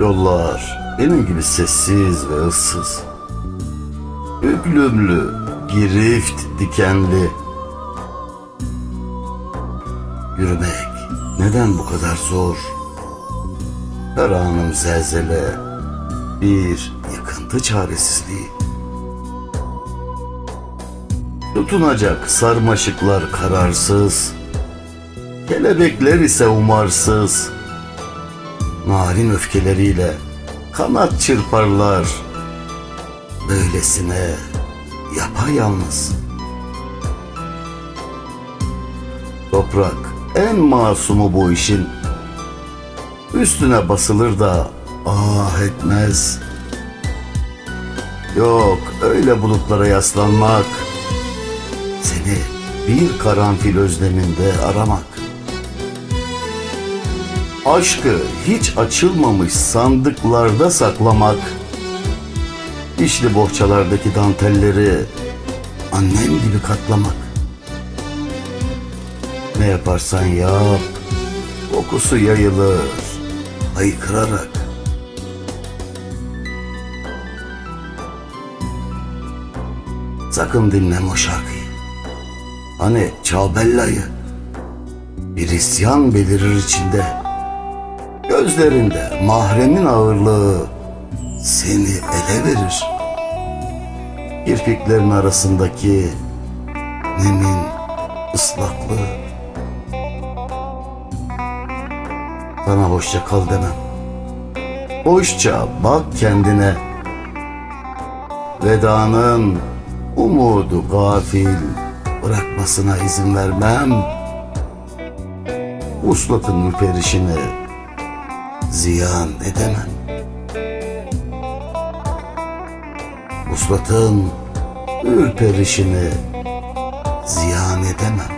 Yollar benim gibi sessiz ve ıssız. Üklümlü, girift, dikenli. Yürümek neden bu kadar zor? Her anım zelzele, bir yıkıntı çaresizliği. Tutunacak sarmaşıklar kararsız, kelebekler ise umarsız. Narin öfkeleriyle kanat çırparlar. Böylesine yapayalnız. Toprak en masumu bu işin. Üstüne basılır da ah etmez. Yok öyle bulutlara yaslanmak. Seni bir karanfil özleminde aramak. Aşkı hiç açılmamış sandıklarda saklamak. İşli bohçalardaki dantelleri annem gibi katlamak. Ne yaparsan yap, kokusu yayılır, haykırarak. Sakın dinleme o şarkıyı. Hani Çağbella'yı. Bir isyan belirir içinde. Gözlerinde mahremin ağırlığı seni ele verir. Kirpiklerin arasındaki nemin ıslaklığı. Sana hoşça kal demem. Hoşça bak kendine. Vedanın umudu gafil bırakmasına izin vermem. Uslatın ürperişini ziyan edemem. Uslatın ürperişini ziyan edemem.